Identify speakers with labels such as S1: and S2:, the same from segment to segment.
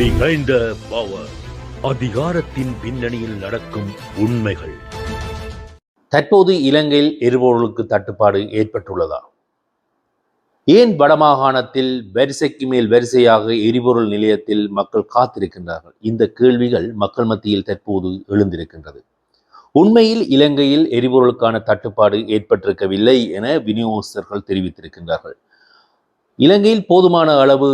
S1: Behind the power. அதிகாரத்தின் பின்னணியில் நடக்கும் உண்மைகள்.
S2: தற்போது இலங்கையில் எரிபொருளுக்கு தட்டுப்பாடு ஏற்பட்டுள்ளதா? ஏன் வடமாகாணத்தில் வரிசைக்கு மேல் வரிசையாக எரிபொருள் நிலையத்தில் மக்கள் காத்திருக்கின்றார்கள்? இந்த கேள்விகள் மக்கள் மத்தியில் தற்போது எழுந்திருக்கின்றது. உண்மையில் இலங்கையில் எரிபொருளுக்கான தட்டுப்பாடு ஏற்பட்டிருக்கவில்லை என விநியோகஸ்தர்கள் தெரிவித்திருக்கின்றார்கள். இலங்கையில் போதுமான அளவு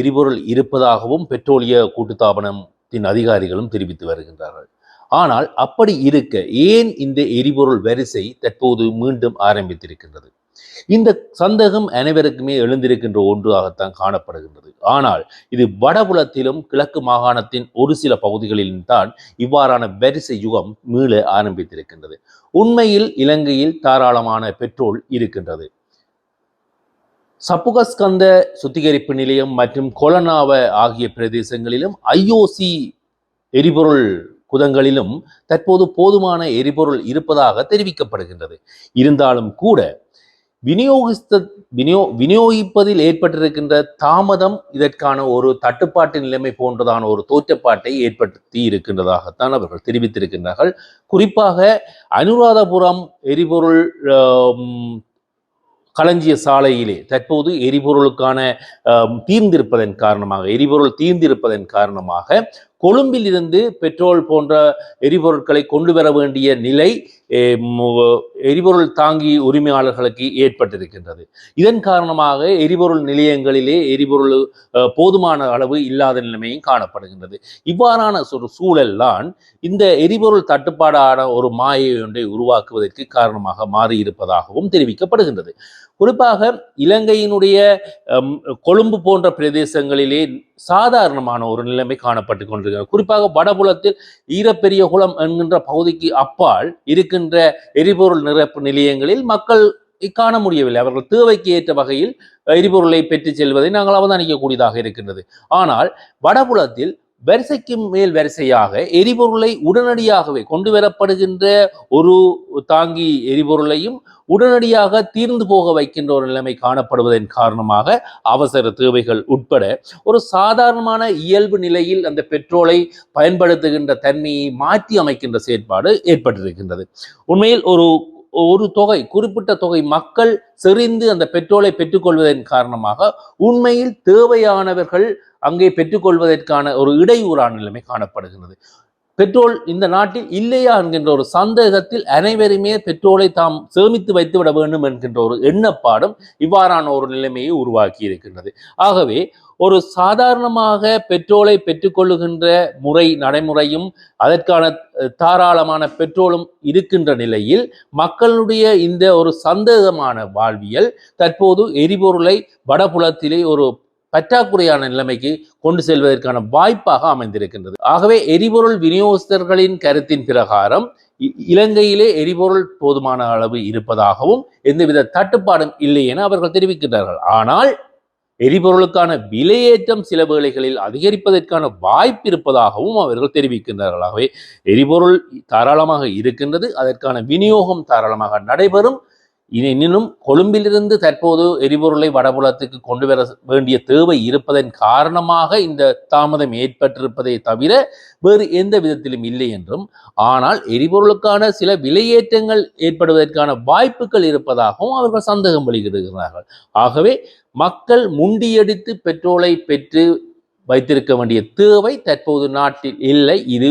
S2: எரிபொருள் இருப்பதாகவும் பெட்ரோலிய கூட்டுத்தாபனத்தின் அதிகாரிகளும் தெரிவித்து வருகின்றார்கள். ஆனால் அப்படி இருக்க ஏன் இந்த எரிபொருள் வரிசை தற்போது மீண்டும் ஆரம்பித்திருக்கின்றது? இந்த சந்தேகம் அனைவருக்குமே எழுந்திருக்கின்ற ஒன்றாகத்தான் காணப்படுகின்றது. ஆனால் இது வடபுலத்திலும் கிழக்கு மாகாணத்தின் ஒரு சில பகுதிகளிலும் தான் இவ்வாறான வரிசை யுகம் மீள ஆரம்பித்திருக்கின்றது. உண்மையில் இலங்கையில் தாராளமான பெட்ரோல் இருக்கின்றது. சப்புகஸ்கந்த சுத்திகரிப்பு நிலையம் மற்றும் கொலனாவ ஆகிய பிரதேசங்களிலும் ஐஓசி எரிபொருள் குதங்களிலும் தற்போது போதுமான எரிபொருள் இருப்பதாக தெரிவிக்கப்படுகின்றது. இருந்தாலும் கூட விநியோகித்த விநியோ விநியோகிப்பதில் ஏற்பட்டிருக்கின்ற தாமதம் இதற்கான ஒரு தட்டுப்பாட்டு நிலைமை போன்றதான ஒரு தோற்றப்பாட்டை ஏற்படுத்தி இருக்கின்றதாகத்தான் அவர்கள் தெரிவித்திருக்கின்றார்கள். குறிப்பாக அனுராதபுரம் எரிபொருள் களஞ்சிய சாலையிலே தற்போது எரிபொருளுக்கான தீர்ந்திருப்பதன் காரணமாக எரிபொருள் தீர்ந்திருப்பதன் காரணமாக கொழும்பில் இருந்து பெட்ரோல் போன்ற எரிபொருட்களை கொண்டு வர வேண்டிய நிலை எரிபொருள் தாங்கி உரிமையாளர்களுக்கு ஏற்பட்டிருக்கின்றது. இதன் காரணமாக எரிபொருள் நிலையங்களிலே எரிபொருள் போதுமான அளவு இல்லாத நிலைமையும் காணப்படுகின்றது. இவ்வாறான ஒரு சூழல்தான் இந்த எரிபொருள் தட்டுப்பாடான ஒரு மாயை ஒன்றை உருவாக்குவதற்கு காரணமாக மாறியிருப்பதாகவும் தெரிவிக்கப்படுகின்றது. குறிப்பாக இலங்கையினுடைய கொழும்பு போன்ற பிரதேசங்களிலே சாதாரணமான ஒரு நிலைமை காணப்பட்டு கொண்டிருக்கிறது. குறிப்பாக வடபுலத்தில் ஈரப்பெரிய குளம் என்கின்ற பகுதிக்கு அப்பால் இருக்கின்ற எரிபொருள் நிரப்பு நிலையங்களில் மக்கள் காண முடியவில்லை. அவர்கள் தேவைக்கு ஏற்ற வகையில் எரிபொருளை பெற்றுச் செல்வதை நாங்கள் அவதானிக்கக்கூடியதாக இருக்கின்றது. ஆனால் வடபுலத்தில் வரிசைக்கு மேல் வரிசையாக எரிபொருளை உடனடியாகவே கொண்டு வரப்படுகின்ற ஒரு தாங்கி எரிபொருளையும் உடனடியாக தீர்ந்து போக வைக்கின்ற ஒரு நிலைமை காணப்படுவதன் காரணமாக அவசர தேவைகள் உட்பட ஒரு சாதாரணமான இயல்பு நிலையில் அந்த பெட்ரோலை பயன்படுத்துகின்ற தன்மையை மாற்றி அமைக்கின்ற செயற்பாடு ஏற்பட்டிருக்கின்றது. உண்மையில் ஒரு ஒரு தொகை குறிப்பிட்ட தொகை மக்கள் செறிந்து அந்த பெட்ரோலை பெற்றுக்கொள்வதன் காரணமாக உண்மையில் தேவையானவர்கள் அங்கே பெற்றுக்கொள்வதற்கான ஒரு இடையூறான நிலைமை காணப்படுகிறது. பெட்ரோல் இந்த நாட்டில் இல்லையா என்கின்ற ஒரு சந்தேகத்தில் அனைவருமே பெட்ரோலை தாம் சேமித்து வைத்து விட வேண்டும் என்கின்ற ஒரு எண்ணப்பாடும் இவ்வாறான ஒரு நிலைமையை உருவாக்கி இருக்கின்றது. ஆகவே ஒரு சாதாரணமாக பெட்ரோலை பெற்றுக்கொள்ளுகின்ற முறை நடைமுறையும் அதற்கான தாராளமான பெட்ரோலும் இருக்கின்ற நிலையில் மக்களுடைய இந்த ஒரு சந்தேகமான வாழ்வியல் தற்போது எரிபொருளை வடபுலத்திலே ஒரு பற்றாக்குறையான நிலைமைக்கு கொண்டு செல்வதற்கான வாய்ப்பாக அமைந்திருக்கின்றது. ஆகவே எரிபொருள் விநியோகஸ்தர்களின் கருத்தின் பிரகாரம் இ- இலங்கையிலே எரிபொருள் போதுமான அளவு இருப்பதாகவும் எந்தவித தட்டுப்பாடும் இல்லை என அவர்கள் தெரிவிக்கின்றார்கள். ஆனால் எரிபொருளுக்கான விலையேற்றம் சில வேளைகளில் அதிகரிப்பதற்கான வாய்ப்பு இருப்பதாகவும் அவர்கள் தெரிவிக்கின்றார்கள். ஆகவே எரிபொருள் தாராளமாக இருக்கின்றது அதற்கான விநியோகம் தாராளமாக நடைபெறும் எனினும் கொழும்பிலிருந்து தற்போது எரிபொருளை வடபுலத்துக்கு கொண்டு வர வேண்டிய தேவை இருப்பதன் காரணமாக இந்த தாமதம் ஏற்பட்டிருப்பதை தவிர வேறு எந்த விதத்திலும் இல்லை என்றும் ஆனால் எரிபொருளுக்கான சில விலையேற்றங்கள் ஏற்படுவதற்கான வாய்ப்புகள் இருப்பதாகவும் அவர்கள் சந்தேகம் வெளியிடுகிறார்கள். ஆகவே மக்கள் முண்டியடித்து பெட்ரோலை பெற்று வைத்திருக்க வேண்டிய தேவை தற்போது நாட்டில் இல்லை. இது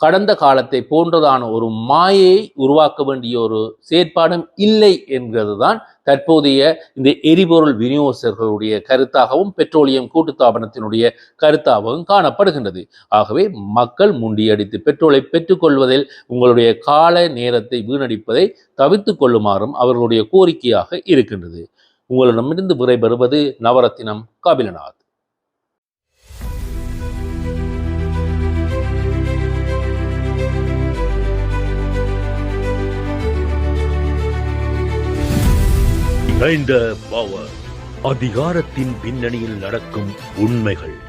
S2: கடந்த காலத்தை போன்றதான ஒரு மாயை உருவாக்க வேண்டிய ஒரு செயற்பாடும் இல்லை என்கிறதுதான் தற்போதைய இந்த எரிபொருள் விநியோகஸ்தர்களுடைய கருத்தாகவும் பெட்ரோலியம் கூட்டுத்தாபனத்தினுடைய கருத்தாகவும் காணப்படுகின்றது. ஆகவே மக்கள் முண்டியடித்து பெட்ரோலை பெற்றுக்கொள்வதில் உங்களுடைய கால நேரத்தை வீணடிப்பதை தவிர்த்து கொள்ளுமாறும் அவர்களுடைய கோரிக்கையாக இருக்கின்றது. உங்களிடமிருந்து விடைபெறுவது நவரத்தினம் கபிலநாத்.
S1: அதிகாரத்தின் பின்னணியில் நடக்கும் உண்மைகள்.